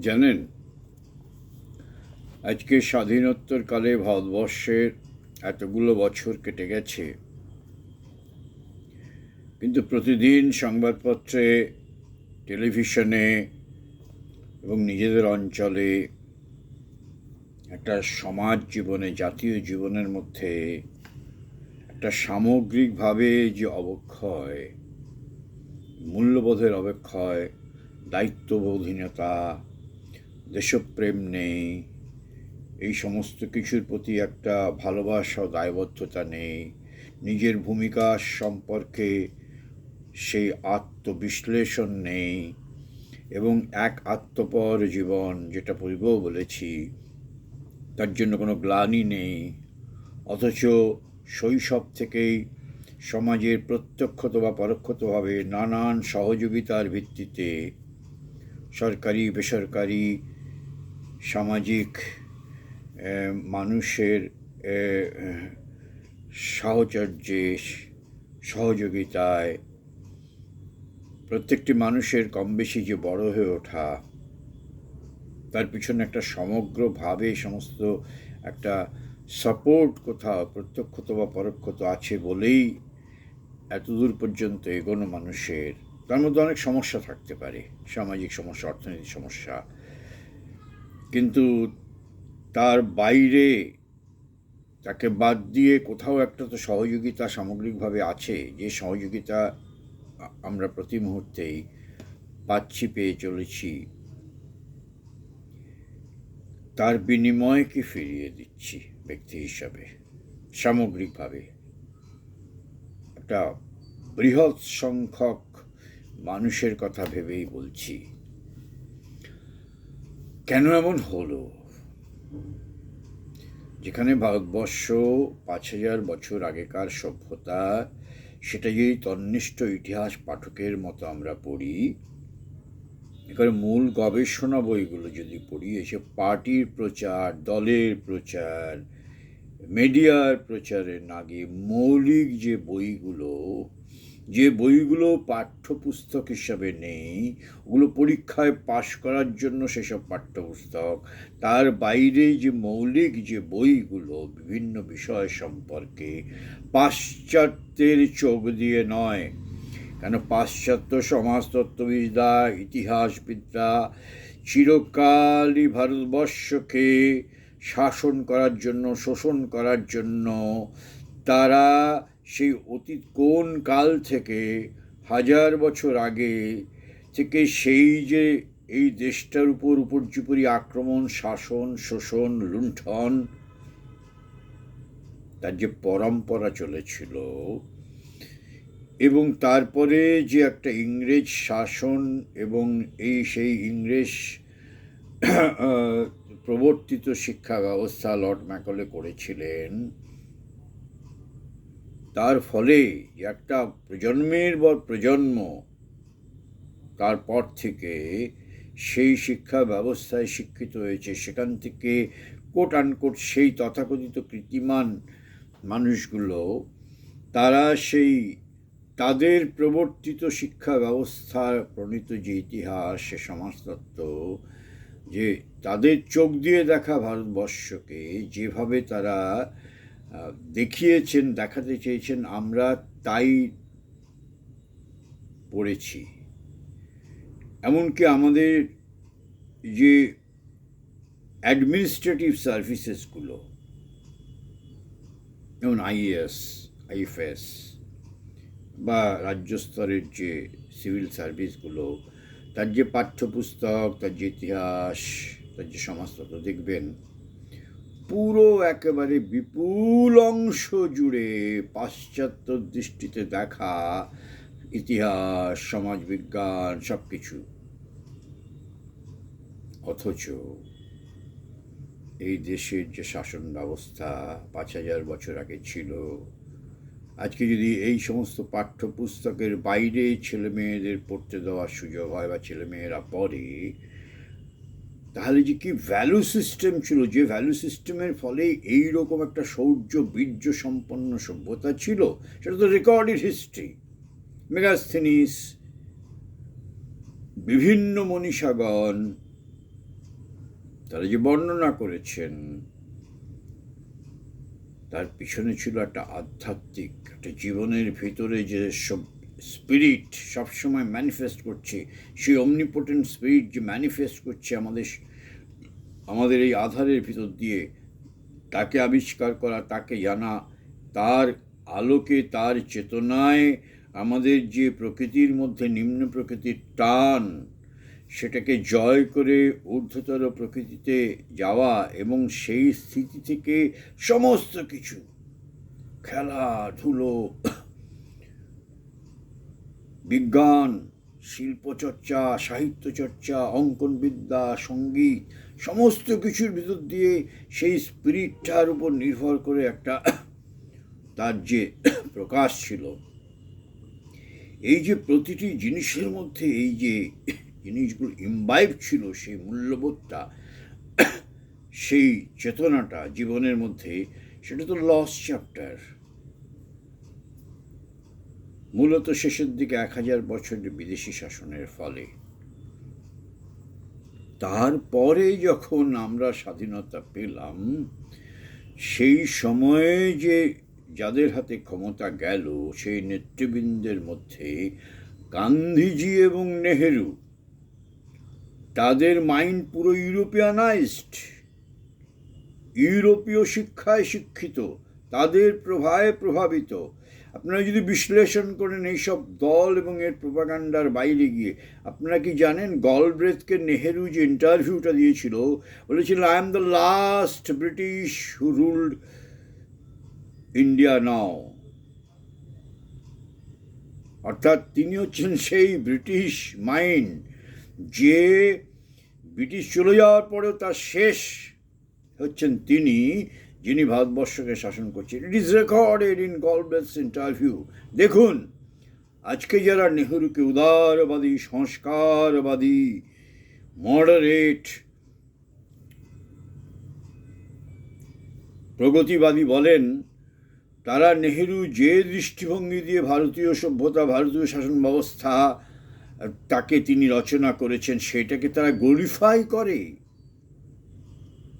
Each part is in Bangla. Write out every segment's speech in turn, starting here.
জানেন, আজকে স্বাধীনোত্তর কালে ভারতবর্ষের এতগুলো বছর কেটে গেছে। কিন্তু প্রতিদিন সংবাদপত্রে, টেলিভিশনে এবং নিজেদের অঞ্চলে একটা সমাজ জীবনে, জাতীয় জীবনের মধ্যে একটা সামগ্রিকভাবে যে অবক্ষয়, মূল্যবোধের অবক্ষয় দায়িত্ববোধীনতা দেশপ্রেম নেই, এই সমস্ত কিছুর প্রতি একটা ভালোবাসা দায়বদ্ধতা নেই। নিজের ভূমিকা সম্পর্কে সেই আত্মবিশ্লেষণ নেই এবং এক আত্মপর জীবন যেটা পূর্বেও বলেছি, তার জন্য কোনো গ্লানি নেই। অথচ শৈশব থেকেই সমাজের প্রত্যক্ষত বা পরোক্ষতভাবে নানান সহযোগিতার ভিত্তিতে সরকারি, বেসরকারি সামাজিক মানুষের সাহচর্যে সহযোগিতায় প্রত্যেকটি মানুষের কম বেশি যে বড় হয়ে ওঠা, তার পিছনে একটা সমগ্রভাবে সমস্ত একটা সাপোর্ট কোথাও প্রত্যক্ষত বা পরোক্ষত আছে বলেই এতদূর পর্যন্ত এগোনো মানুষের, তার মধ্যে অনেক সমস্যা থাকতে পারে। সামাজিক সমস্যা, অর্থনৈতিক সমস্যা কিন্তু তার বাইরে তাকে বাদ দিয়ে কোথাও একটা তো সহযোগিতা সামগ্রিকভাবে আছে, যে সহযোগিতা আমরা প্রতি মুহূর্তেই পাচ্ছি, পেয়ে চলেছি। তার বিনিময়কে ফিরিয়ে দিচ্ছি ব্যক্তি হিসাবে, সামগ্রিকভাবে। একটা বৃহৎ সংখ্যক মানুষের কথা ভেবেই বলছি। কেন এমন হলো? যেখানে ভারতবর্ষ পাঁচ হাজার বছর আগেকার সভ্যতা সেটা যদি তন্নিষ্ঠ ইতিহাস পাঠকের মতো আমরা পড়ি। এখানে মূল গবেষণা বইগুলো যদি পড়ি, এসে পার্টির প্রচার, দলের প্রচার, মিডিয়ার প্রচারে না গিয়ে মৌলিক যে বইগুলো যে বইগুলো পাঠ্যপুস্তক হিসাবে নেই, ওগুলো পরীক্ষায় পাশ করার জন্য সেসব পাঠ্যপুস্তক। তার বাইরে যে মৌলিক যে বইগুলো বিভিন্ন বিষয় সম্পর্কে পাশ্চাত্যের চোখ দিয়ে নয়। কেন পাশ্চাত্য সমাজতত্ত্ববিদ্যা ইতিহাসবিদ্যা চিরকালই ভারতবর্ষকে শাসন করার জন্য, শোষণ করার জন্য তারা সেই অতীত কোন কাল থেকে হাজার বছর আগে থেকে সেই যে এই দেশটার উপর উপর্যুপরি আক্রমণ, শাসন, শোষণ, লুণ্ঠন, তার যে পরম্পরা চলেছিল এবং তারপরে যে একটা ইংরেজ শাসন এবং এই সেই ইংরেজ প্রবর্তিত শিক্ষা ব্যবস্থা লর্ড ম্যাকলে করেছিলেন তার ফলে একটা প্রজন্মের পর প্রজন্ম তারপর থেকে সেই শিক্ষা ব্যবস্থায় শিক্ষিত হয়েছে। সেখান থেকে কোট আনকোট সেই তথাকথিত কৃতিমান মানুষগুলো, তারা সেই তাদের প্রবর্তিত শিক্ষা ব্যবস্থার প্রণীত যে ইতিহাস, সে সমাজতত্ত্ব যে তাদের চোখ দিয়ে দেখা ভারতবর্ষকে, যেভাবে তারা দেখিয়েছেন, দেখাতে চেয়েছেন, আমরা তাই পড়েছি। এমনকি আমাদের যে অ্যাডমিনিস্ট্রেটিভ সার্ভিসেসগুলো যেমন আইএস আইএফএস বা রাজ্য স্তরের যে সিভিল সার্ভিসগুলো তার যে পাঠ্যপুস্তক, তার যে ইতিহাস, তার যে সমাজতত্ত্ব দেখবেন পুরো একেবারে বিপুল অংশ জুড়ে পাশ্চাত্য দৃষ্টিতে দেখা ইতিহাস, সমাজবিজ্ঞান সব কিছু অথচ এই দেশের যে শাসন ব্যবস্থা পাঁচ হাজার বছর আগে ছিল, আজকে যদি এই সমস্ত পাঠ্যপুস্তকের বাইরে ছেলে মেয়েদের পড়তে দেওয়ার সুযোগ হয় বা ছেলে মেয়েরা পড়ে তাহলে যে কি ভ্যালু সিস্টেম ছিল? যে ভ্যালু সিস্টেমের ফলে এই রকম একটা শৌর্য বীর্য সম্পন্ন সভ্যতা ছিল, সেটা তো রেকর্ডেড হিস্ট্রি মেগাস্থেনিস, বিভিন্ন মনীষাগণ, তারা যে বর্ণনা করেছেন, তার পিছনে ছিল একটা আধ্যাত্মিক, একটা জীবনের ভিতরে যে সব স্পিরিট সবসময় ম্যানিফেস্ট করছে, সেই অমনিপোটেন্ট স্পিরিট যে ম্যানিফেস্ট করছে আমাদের আমাদের এই আধারের ভিতর দিয়ে তাকে আবিষ্কার করা, তাকে জানা, তার আলোকে, তার চেতনায় আমাদের যে প্রকৃতির মধ্যে নিম্ন প্রকৃতির টান, সেটাকে জয় করে ঊর্ধ্বতর প্রকৃতিতে যাওয়া এবং সেই স্থিতি থেকে সমস্ত কিছু খেলাধুলো বিজ্ঞান, শিল্পচর্চা, সাহিত্যচর্চা, অঙ্কনবিদ্যা, সংগীত সমস্ত কিছুর ভিতর দিয়ে সেই স্পিরিটটার উপর নির্ভর করে একটা তার যে প্রকাশ ছিল। এই যে প্রতিটি জিনিসের মধ্যে এই যে জিনিসগুলো ইম্বাইব ছিল, সেই মূল্যবোধটা, সেই চেতনাটা জীবনের মধ্যে, সেটা তো লস চ্যাপ্টার মূলত শেষের দিকে এক হাজার বছরের বিদেশি শাসনের ফলে। তারপরে যখন আমরা স্বাধীনতা পেলাম, সেই সময়ে যে যাদের হাতে ক্ষমতা গেল, সেই নেতৃবৃন্দের মধ্যে গান্ধীজি এবং নেহেরু, তাদের মাইন্ড পুরো ইউরোপিয়ানাইজড, ইউরোপীয় শিক্ষায় শিক্ষিত, তাদের প্রভাবে প্রভাবিত আপনারা যদি বিশ্লেষণ করেন এইসব দল এবং এর প্রোপাগান্ডার বাইরে গিয়ে, আপনারা কি জানেন গলব্রেথকে নেহেরু যে ইন্টারভিউটা দিয়েছিল, বলেছিল I am the last British who ruled India now অর্থাৎ তিনি হচ্ছেন সেই ব্রিটিশ মাইন্ড যে ব্রিটিশ চলে যাওয়ার পরেও তার শেষ হচ্ছেন তিনি। যিনি ভারতবর্ষকে শাসন করছেন ইট ইজ রেকর্ডেড ইন গলবেস ইন্টারভিউ দেখুন, আজকে যারা নেহরুকে উদারবাদী, সংস্কারবাদী মডারেট প্রগতিবাদী বলেন, তারা নেহেরু যে দৃষ্টিভঙ্গি দিয়ে ভারতীয় সভ্যতা, ভারতীয় শাসন ব্যবস্থা, তাকে তিনি রচনা করেছেন, সেটাকে তারা গ্লোরিফাই করে।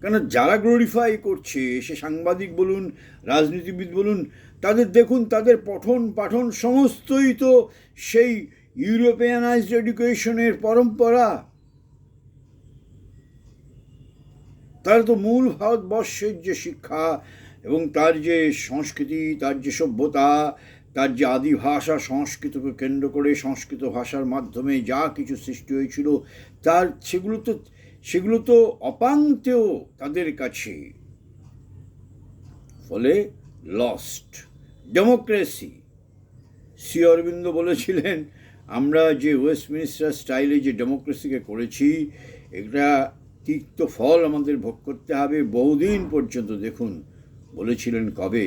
কেন যারা গ্লোরিফাই করছে, সে সাংবাদিক বলুন, রাজনীতিবিদ বলুন, তাদের দেখুন, তাদের পঠন পাঠন সমস্তই তো সেই ইউরোপিয়ানাইজড এডুকেশনের পরম্পরা। তার তো মূল ভারতবর্ষের যে শিক্ষা এবং তার যে সংস্কৃতি, তার যে সভ্যতা, তার যে আদি ভাষা সংস্কৃতকে কেন্দ্র করে সংস্কৃত ভাষার মাধ্যমে যা কিছু সৃষ্টি হয়েছিল, তার সেগুলো তো সেগুলো তো অপাঙ্ক্তেও তাদের কাছে। ফলে লস্ট ডেমোক্রেসি শ্রী অরবিন্দ বলেছিলেন, আমরা যে ওয়েস্টমিনিস্টার স্টাইলে যে ডেমোক্রেসিকে করেছি এটা তিক্ত ফল আমাদের ভোগ করতে হবে বহুদিন পর্যন্ত। দেখুন, বলেছিলেন কবে?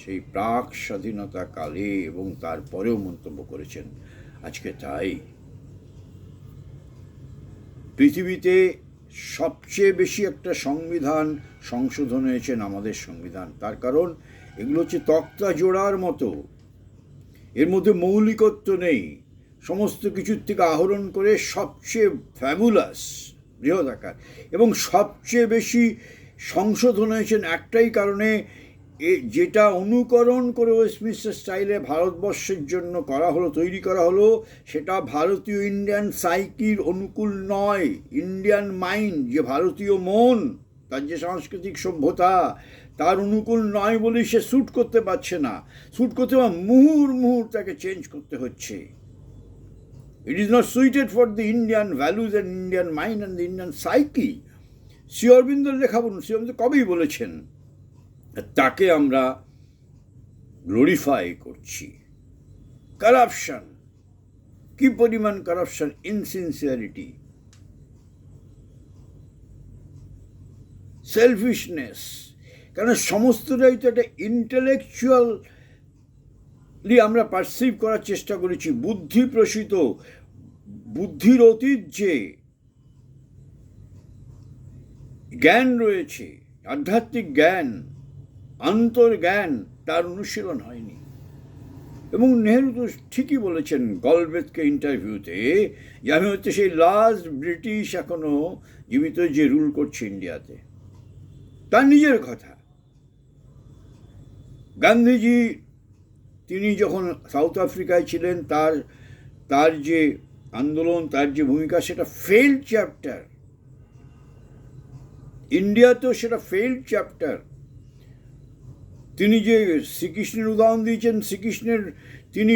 সেই প্রাক স্বাধীনতা কালে এবং তারপরেও মন্তব্য করেছেন। আজকে তাই পৃথিবীতে সবচেয়ে বেশি একটা সংবিধান সংশোধন হয়েছেন আমাদের সংবিধান। তার কারণ এগুলো হচ্ছে তক্তা জোড়ার মতো। এর মধ্যে মৌলিকত্ব নেই। সমস্ত কিছুর থেকে আহরণ করে সবচেয়ে ফ্যাবুলাস বৃহদাকার। এবং সবচেয়ে বেশি সংশোধন হয়েছেন একটাই কারণে এ যেটা অনুকরণ করে ওয়েস্টমিনিস্টার স্টাইলে ভারতবর্ষের জন্য করা হলো, তৈরি করা হলো, সেটা ভারতীয় ইন্ডিয়ান সাইকির অনুকূল নয়। ইন্ডিয়ান মাইন্ড যে ভারতীয় মন, তার যে সাংস্কৃতিক সভ্যতা, তার অনুকূল নয় বলেই সে শ্যুট করতে পারছে না। শ্যুট করতে বা মুহুর মুহুর তাকে চেঞ্জ করতে হচ্ছে। It is not suited for the Indian values and Indian mind and the Indian psyche Shri Arvinder লেখা বলুন, শ্রী অরবিন্দ কবেই বলেছেন? তাকে আমরা গ্লোরিফাই করছি। কারাপশন কি পরিমাণ কারাপশন ইনসিনসিয়ারিটি সেলফিশনেস কেন সমস্তটাই তো একটা ইন্টেলেকচুয়ালি আমরা পারসিভ করার চেষ্টা করেছি। বুদ্ধি প্রসিত। বুদ্ধির অতীত যে জ্ঞান রয়েছে। আধ্যাত্মিক জ্ঞান। অন্তর্জ্ঞান তার অনুশীলন হয়নি। এবং নেহরু তো ঠিকই বলেছেন গলবেদকে ইন্টারভিউতে যে আমি হচ্ছে সেই লাস্ট ব্রিটিশ এখনও জীবিত যে রুল করছে ইন্ডিয়াতে তার নিজের কথা। গান্ধীজি, তিনি যখন সাউথ আফ্রিকায় ছিলেন, তার তার যে আন্দোলন, তার যে ভূমিকা, সেটা ফেল্ড চ্যাপ্টার ইন্ডিয়াতেও সেটা ফেল্ড চ্যাপ্টার তিনি যে শ্রীকৃষ্ণের উদাহরণ দিয়েছেন, শ্রীকৃষ্ণের তিনি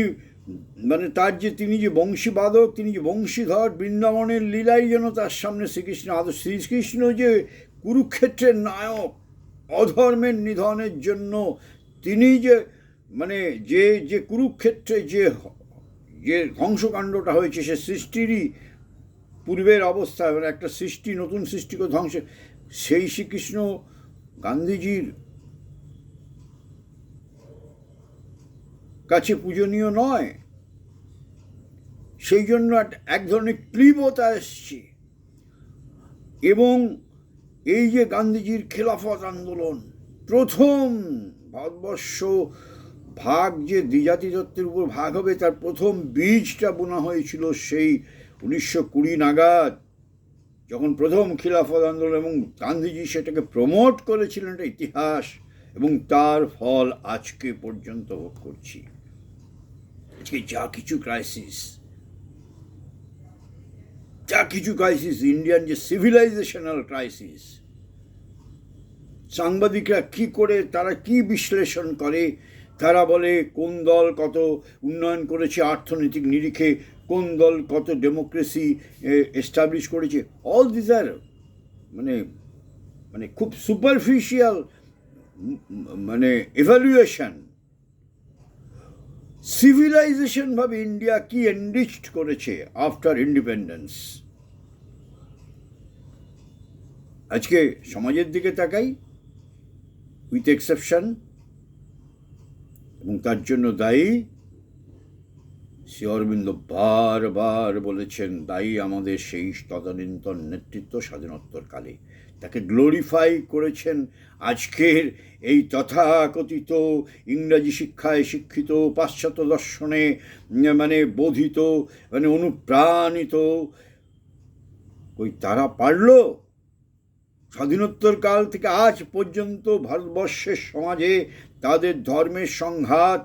মানে তার যে, তিনি যে বংশীবাদক, তিনি যে বংশীধর বৃন্দাবনের লীলাই যেন তার সামনে শ্রীকৃষ্ণ আদর শ্রীকৃষ্ণ যে কুরুক্ষেত্রের নায়ক, অধর্মের নিধনের জন্য তিনি যে মানে যে যে কুরুক্ষেত্রে যে যে ধ্বংসকাণ্ডটা হয়েছে, সে সৃষ্টিরই পূর্বের অবস্থা একটা সৃষ্টি, নতুন সৃষ্টিকে ধ্বংস, সেই শ্রীকৃষ্ণ গান্ধীজির কাছে পূজনীয় নয়। সেই জন্য এক- ধরনের ক্লিবতা এসছে। এবং এই যে গান্ধীজির খেলাফত আন্দোলন, প্রথম ভারতবর্ষ ভাগ যে দ্বিজাতি তত্ত্বের উপর ভাগ হবে, তার প্রথম বীজটা বোনা হয়েছিল সেই উনিশশো কুড়ি নাগাদ। যখন প্রথম খিলাফত আন্দোলন এবং গান্ধীজি সেটাকে প্রমোট করেছিলেন, এটা ইতিহাস। এবং তার ফল আজকে পর্যন্ত ভোগ করছি। আজকে যা কিছু ক্রাইসিস যা কিছু ক্রাইসিস ইন্ডিয়ান যে সিভিলাইজেশনাল ক্রাইসিস সাংবাদিকরা কি করে, তারা কি বিশ্লেষণ করে, তারা বলে কোন দল কত উন্নয়ন করেছে অর্থনৈতিক নিরিখে, কোন দল কত ডেমোক্রেসি এস্টাবলিশ করেছে। অল দিস আর মানে মানে খুব সুপারফিশিয়াল মানে এভালুয়েশন সিভিলাইজেশন ভাবে ইন্ডিয়া কি এনরিচড করেছে আফটার ইন্ডিপেন্ডেন্স আজকে সমাজের দিকে তাকাই উইথ এক্সেপশন এবং তার জন্য দায়ী শ্রী অরবিন্দ বারবার বলেছেন, দায়ী আমাদের সেই তদানীন্তন নেতৃত্ব স্বাধীনোত্তর কালে তাকে গ্লোরিফাই করেছেন আজকের এই তথাকথিত ইংরাজি শিক্ষায় শিক্ষিত, পাশ্চাত্য দর্শনে মানে বোধিত মানে অনুপ্রাণিত। ওই তারা পারল। স্বাধীনোত্তর কাল থেকে আজ পর্যন্ত ভারতবর্ষের সমাজে তাদের ধর্মের সংঘাত,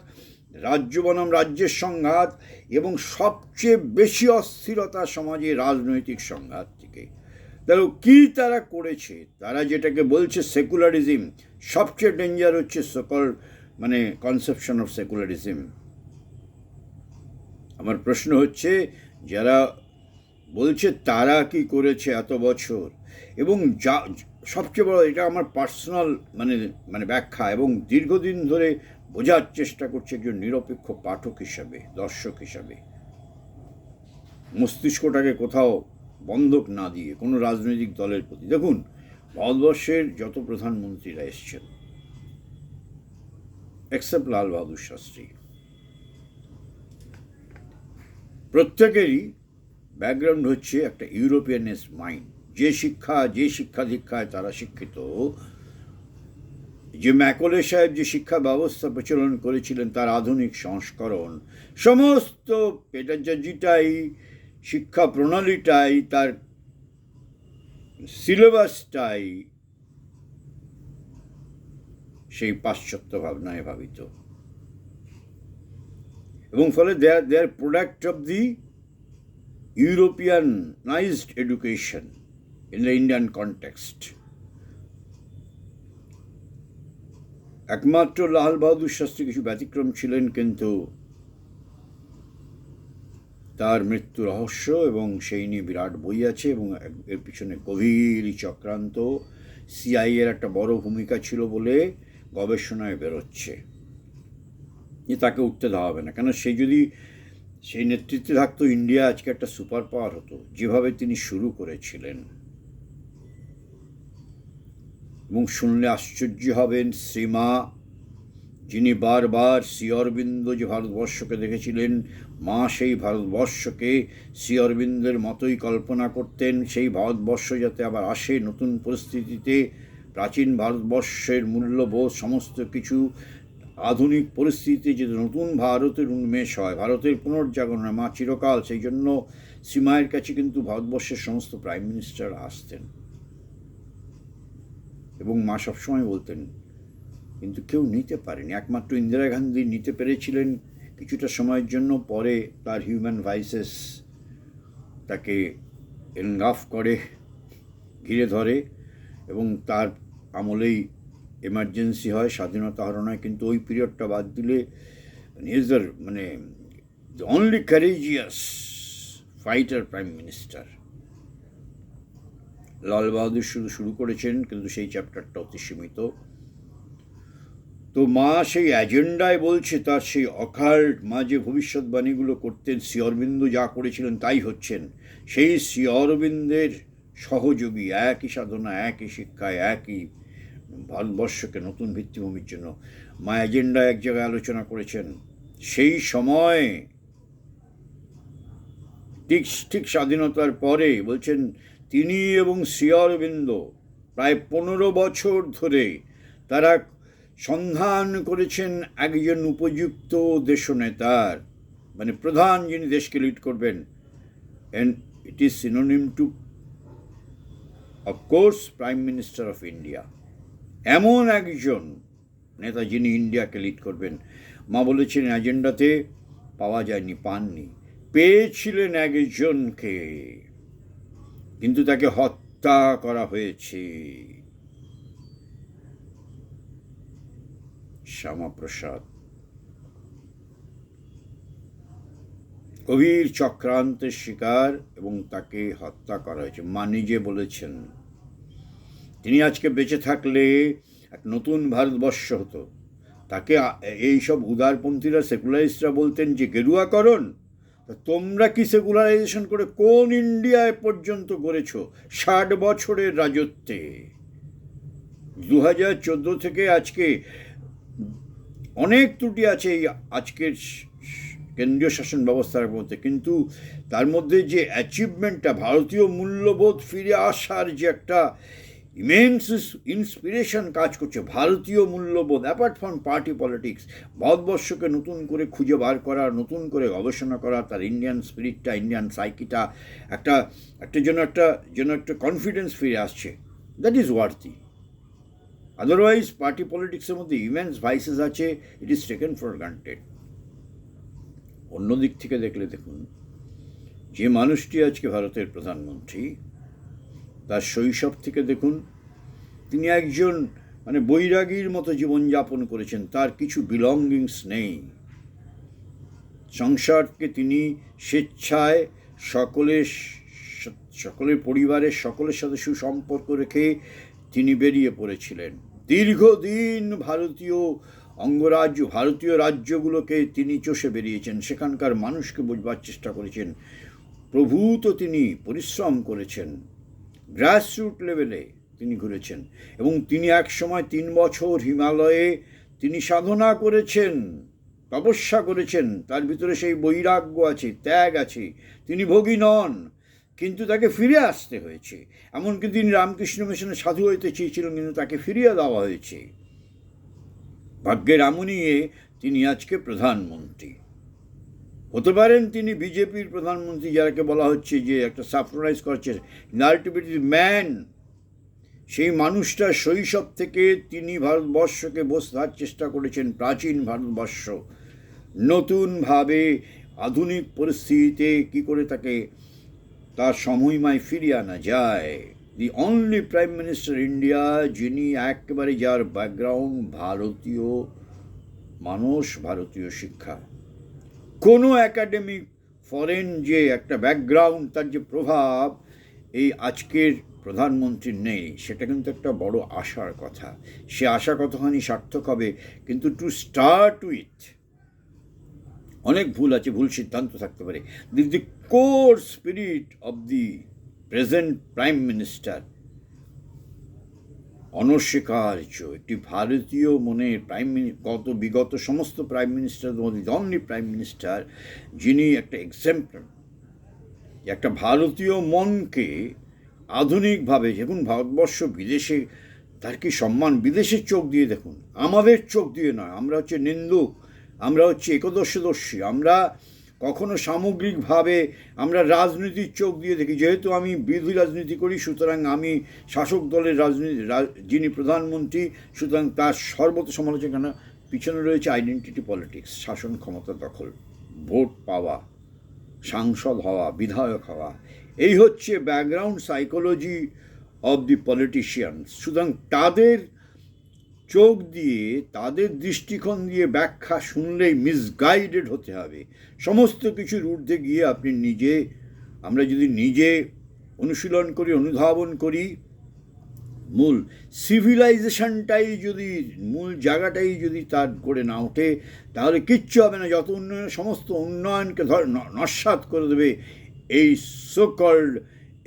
রাজ্য বনাম রাজ্যের সংঘাত এবং সবচেয়ে বেশি অস্থিরতা সমাজে রাজনৈতিক সংঘাত থেকে। তাহলে কি তারা করেছে? তারা যেটাকে বলছে সেকুলারিজম সবচেয়ে ডেঞ্জার হচ্ছে সকল মানে কনসেপশন অফ সেকুলারিজম আমার প্রশ্ন হচ্ছে, যারা বলছে তারা কি করেছে এত বছর? এবং যা, সবচেয়ে বড় এটা আমার পার্সোনাল মানে মানে ব্যাখ্যা এবং দীর্ঘদিন ধরে বোঝার চেষ্টা করছে একজন নিরপেক্ষ পাঠক হিসাবে, দর্শক হিসাবে। মস্তিষ্কটাকে কোথাও বন্ধক না দিয়ে কোনো রাজনৈতিক দলের প্রতি। দেখুন, ভারতবর্ষের যত প্রধানমন্ত্রীরা এসছেন এক্সেপ্ট লাল বাহাদুর শাস্ত্রী, প্রত্যেকেরই ব্যাকগ্রাউন্ড হচ্ছে একটা ইউরোপিয়ানিস মাইন্ড যে শিক্ষা যে শিক্ষা দীক্ষায় তারা শিক্ষিত, যে ম্যাকলে সাহেব যে শিক্ষা ব্যবস্থা প্রচলন করেছিলেন, তার আধুনিক সংস্করণ, সমস্ত পেটাজাজিটাই শিক্ষা প্রণালীটাই, তার সিলেবাসটাই সেই পাশ্চাত্য ভাবনায় ভাবিত এবং ফলে their their product of the Europeanized education in the Indian context. একমাত্র লাল বাহাদুর শাস্ত্রী কিছু ব্যতিক্রম ছিলেন কিন্তু তার মৃত্যু রহস্য এবং সেই নিয়ে বিরাট বই আছে এবং এর পিছনে গভীর চক্রান্ত। সিআইয়ের একটা বড় ভূমিকা ছিল বলে গবেষণায় বেরোচ্ছে। যে তাকে উঠতে দেওয়া হবে না। কেন সে যদি সেই নেতৃত্বে থাকতো, ইন্ডিয়া আজকে একটা সুপার পাওয়ার হতো, যেভাবে তিনি শুরু করেছিলেন। এবং শুনলে আশ্চর্য হবেন শ্রীমা যিনি বারবার শ্রী অরবিন্দ যে ভারতবর্ষকে দেখেছিলেন, মা সেই ভারতবর্ষকে শ্রী অরবিন্দের মতোই কল্পনা করতেন, সেই ভারতবর্ষ যাতে আবার আসে নতুন পরিস্থিতিতে, প্রাচীন ভারতবর্ষের মূল্যবোধ, সমস্ত কিছু, আধুনিক পরিস্থিতিতে যে নতুন ভারতের উন্মেষ হয়, ভারতের পুনর্জাগরণ মা চিরকাল সেই জন্য সীমায়ের কাছে কিন্তু ভারতবর্ষের সমস্ত প্রাইম মিনিস্টার আসতেন। এবং মা সবসময় বলতেন কিন্তু কেউ নিতে পারেনি। একমাত্র ইন্দিরা গান্ধী নিতে পেরেছিলেন কিছুটা সময়ের জন্য, পরে তার হিউম্যান ভাইসেস তাকে এনগাফ করে, ঘিরে ধরে এবং তার আমলেই এমার্জেন্সি হয়, স্বাধীনতা হারানো হয়। কিন্তু ওই পিরিয়ডটা বাদ দিলে দ্য মানে the only courageous fighter prime minister Lal Bahadur শুধু শুরু করেছেন, কিন্তু সেই চ্যাপ্টারটা অতি সীমিত তো মা সেই অ্যাজেন্ডায় বলছে, তার সেই অকাল্ট মা যে ভবিষ্যৎবাণীগুলো করতেন, শ্রী অরবিন্দু যা করেছিলেন তাই হচ্ছেন। সেই শ্রী অরবিন্দের সহযোগী একই সাধনা, একই শিক্ষায়, একই ভারতবর্ষকে নতুন ভিত্তিভূমির জন্য মা এজেন্ডা এক জায়গায় আলোচনা করেছেন। সেই সময় ঠিক ঠিক স্বাধীনতার পরে বলছেন, তিনি এবং শ্রী অরবিন্দ প্রায় পনেরো বছর ধরে তারা সন্ধান করেছেন একজন উপযুক্ত দেশনেতার। মানে প্রধান যিনি দেশকে লিড করবেন। And it is synonym to of course prime minister of India এমন একজন নেতা যিনি ইন্ডিয়াকে লিড করবেন। মা বলেছেন, এজেন্ডাতে পাওয়া যায়নি, পাননি। পেয়েছিলেন একজনকে। কিন্তু তাকে হত্যা করা হয়েছে। শ্যামাপ্রসাদ কবির চক্রান্তের শিকার এবং তাকে হত্যা করা হয়েছে। মা নিজে বলেছেন, তিনি আজকে বেঁচে থাকলে এক নতুন ভারতবর্ষ হতো। তাকে আ- এইসব উদারপন্থীরা, সেকুলারিস্টরা বলতেন যে, গেরুয়াকরণ তোমরা কি সেকুলারাইজেশন করে কোন ইন্ডিয়ায় পর্যন্ত গড়েছ? ষাট বছরের রাজত্বে। দু হাজার চোদ্দ থেকে আজকে অনেক ত্রুটি আছে এই আজকের কেন্দ্রীয় শাসন ব্যবস্থার মধ্যে। কিন্তু তার মধ্যে যে অ্যাচিভমেন্টটা ভারতীয় মূল্যবোধ ফিরে আসার যে একটা ইমেন্স ইন্সপিরেশন কাজ করছে, ভারতীয় মূল্যবোধ অ্যাপার্ট ফ্রম পার্টি পলিটিক্স ভারতবর্ষকে নতুন করে খুঁজে বার করা, নতুন করে গবেষণা করা, তার ইন্ডিয়ান স্পিরিটটা ইন্ডিয়ান সাইকিটা একটা একটা যেন একটা যেন একটা কনফিডেন্স ফিরে আসছে। That is worthy otherwise party পলিটিক্সের মধ্যে ইমেন্স ভাইসেস আছে it is taken for granted অন্য দিক থেকে দেখলে দেখুন, যে মানুষটি আজকে ভারতের প্রধানমন্ত্রী, তার শৈশব থেকে দেখুন, তিনি একজন মানে বৈরাগীর মতো জীবনযাপন করেছেন, তার কিছু বিলঙ্গিংস নেই। সংসারকে তিনি স্বেচ্ছায় সকলের সকলের পরিবারের সকলের সাথে সুসম্পর্ক রেখে তিনি বেরিয়ে পড়েছিলেন। দীর্ঘদিন ভারতীয় অঙ্গরাজ্য, ভারতীয় রাজ্যগুলোকে তিনি চষে বেরিয়েছেন। সেখানকার মানুষকে বোঝবার চেষ্টা করেছেন। প্রভূত তিনি পরিশ্রম করেছেন। গ্রাসরুট লেভেলে তিনি ঘুরেছেন এবং তিনি এক সময় তিন বছর হিমালয়ে তিনি সাধনা করেছেন, তপস্যা করেছেন। তার ভিতরে সেই বৈরাগ্য আছে, ত্যাগ আছে। তিনি ভোগী নন। কিন্তু তাকে ফিরে আসতে হয়েছে। এমনকি তিনি রামকৃষ্ণ মিশনে সাধু হইতে চেয়েছিলেন, কিন্তু তাকে ফিরিয়ে দেওয়া হয়েছে। ভাগ্যের আমনিয়ে তিনি আজকে প্রধানমন্ত্রী। হতে পারেন তিনি বিজেপির প্রধানমন্ত্রী যারাকে বলা হচ্ছে যে একটা সাপ্রাইজ করছে আলটিমেটলি ম্যান। সেই মানুষটা শৈশব থেকে তিনি ভারতবর্ষকে বসার চেষ্টা করেছেন প্রাচীন ভারতবর্ষ। নতুনভাবে আধুনিক পরিস্থিতিতে কি করে তাকে তার সময়মায় ফিরিয়ে আনা যায়। The only prime minister India যিনি একেবারে যার ব্যাকগ্রাউন্ড ভারতীয় মানুষ, ভারতীয় শিক্ষা। কোনো একাডেমিক ফরেন যে একটা ব্যাকগ্রাউন্ড তার যে প্রভাব, এই আজকের প্রধানমন্ত্রীর নেই। সেটা কিন্তু একটা বড় আশার কথা। সে আশা কতখানি সার্থক হবে? কিন্তু টু স্টার্ট উইথ অনেক ভুল আছে, ভুল সিদ্ধান্ত থাকতে পারে। The core spirit of the present prime minister অনস্বীকার্য। একটি ভারতীয় মনের প্রাইম গত, বিগত সমস্ত প্রাইম মিনিস্টার মধ্যে অনলি প্রাইম মিনিস্টার যিনি একটা এক্সাম্পল একটা ভারতীয় মনকে আধুনিকভাবে যখন ভারতবর্ষ বিদেশে, তার কি সম্মান? বিদেশের চোখ দিয়ে দেখুন। আমাদের চোখ দিয়ে নয়। আমরা হচ্ছে নিন্দুক, আমরা হচ্ছে একদর্শদর্শী, আমরা কখনো সামগ্রিকভাবে আমরা রাজনীতির চোখ দিয়ে দেখি। যেহেতু আমি বিরোধী রাজনীতি করি, সুতরাং আমি শাসক দলের রাজনীতি যিনি প্রধানমন্ত্রী, সুতরাং তার সর্বত সমালোচনা পিছনে রয়েছে আইডেন্টিটি পলিটিক্স শাসন ক্ষমতা দখল, ভোট পাওয়া, সাংসদ হওয়া, বিধায়ক হওয়া। এই হচ্ছে background psychology of the politician সুতরাং তাদের চোখ দিয়ে তাদের দৃষ্টিকোণ দিয়ে ব্যাখ্যা শুনলেই মিসগাইডেড হতে হবে। সমস্ত কিছুর ঊর্ধ্বে গিয়ে আপনি নিজে, আমরা যদি নিজে অনুশীলন করি, অনুধাবন করি, মূল সিভিলাইজেশনটাই যদি, মূল জায়গাটাই যদি তার করে না ওঠে, তাহলে কিচ্ছু হবে না। যত উন্নয়ন, সমস্ত উন্নয়নকে ধর, ন- নস্যাৎ করে দেবে এই সোকল্ড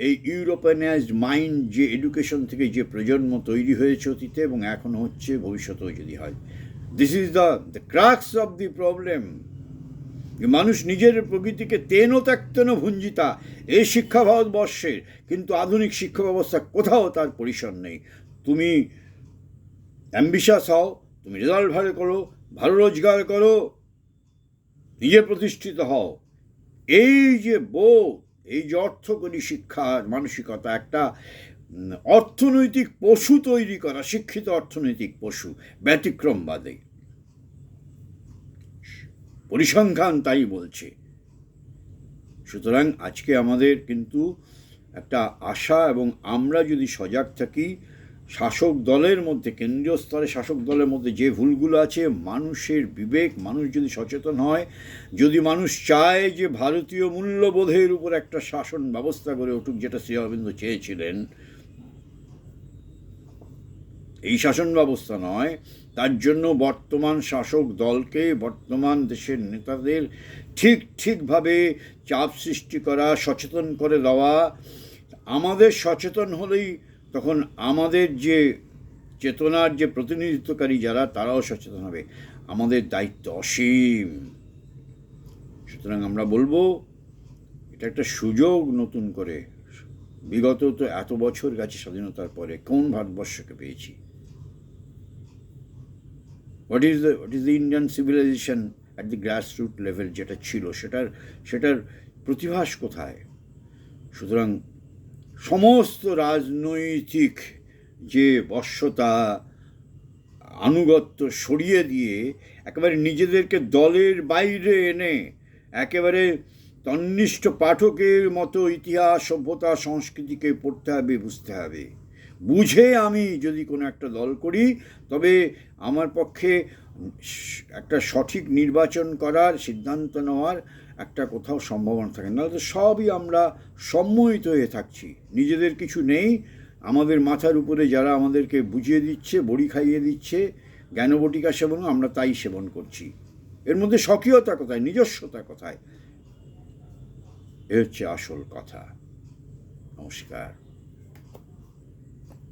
এই ইউরোপিয়ানাইজড মাইন্ড যে এডুকেশন থেকে যে প্রজন্ম তৈরি হয়েছে অতীতে এবং এখনও হচ্ছে ভবিষ্যতেও যদি হয়। This is the the crux of the problem মানুষ নিজের প্রকৃতিকে তেন ত্যাক্তন ভুঞ্জিতা এই শিক্ষা ভারতবর্ষের, কিন্তু আধুনিক শিক্ষা ব্যবস্থা কোথাও তার পরিসর নেই। তুমি অ্যাম্বিশাস হও, তুমি রেজাল্ট ভালো করো, ভালো রোজগার করো, নিজে প্রতিষ্ঠিত হও। এই যে বোধ এই যে অর্থকরী শিক্ষার মানসিকতা, একটা অর্থনৈতিক পশু তৈরি করা, শিক্ষিত অর্থনৈতিক পশু ব্যতিক্রমবাদে পরিসংখ্যান তাই বলছে। সুতরাং আজকে আমাদের কিন্তু একটা আশা এবং আমরা যদি সজাগ থাকি শাসক দলের মধ্যে, কেন্দ্রীয় স্তরে শাসক দলের মধ্যে যে ভুলগুলো আছে, মানুষের বিবেক, মানুষ যদি সচেতন হয়, যদি মানুষ চায় যে ভারতীয় মূল্যবোধের উপর একটা শাসন ব্যবস্থা গড়ে উঠুক, যেটা শ্রী অরবিন্দ চেয়েছিলেন, এই শাসন ব্যবস্থা নয়। তার জন্য বর্তমান শাসক দলকে, বর্তমান দেশের নেতাদের ঠিক ঠিকভাবে চাপ সৃষ্টি করা, সচেতন করে দেওয়া, আমাদের সচেতন হলেই তখন আমাদের যে চেতনার যে প্রতিনিধিত্বকারী যারা, তারাও সচেতন হবে। আমাদের দায়িত্ব অসীম। সুতরাং আমরা বলব, এটা একটা সুযোগ নতুন করে। বিগত তো এত বছর গেছে স্বাধীনতার পরে, কোন ভারতবর্ষকে পেয়েছি? What is the what is the Indian civilization at the grass root level যেটা ছিল? সেটার সেটার প্রতিভাস কোথায়? সুতরাং সমস্ত রাজনৈতিক যে বশ্যতা আনুগত্য সরিয়ে দিয়ে একেবারে নিজেদেরকে দলের বাইরে এনে একেবারে তন্নিষ্ঠ পাঠকের মতো ইতিহাস, সভ্যতা, সংস্কৃতিকে পড়তে হবে, বুঝতে হবে। বুঝে আমি যদি কোনো একটা দল করি, তবে আমার পক্ষে একটা সঠিক নির্বাচন করার সিদ্ধান্ত নেওয়ার একটা কোথাও সম্ভাবনা থাকে। না তো সবই আমরা সম্মোহিত হয়ে থাকছি। নিজেদের কিছু নেই। আমাদের মাথার উপরে যারা আমাদেরকে বুঝিয়ে দিচ্ছে, বড়ি খাইয়ে দিচ্ছে, জ্ঞানবটিকা সেবন আমরা তাই সেবন করছি। এর মধ্যে স্বকীয়তা কোথায়? নিজস্বতা কোথায়? এ হচ্ছে আসল কথা। নমস্কার।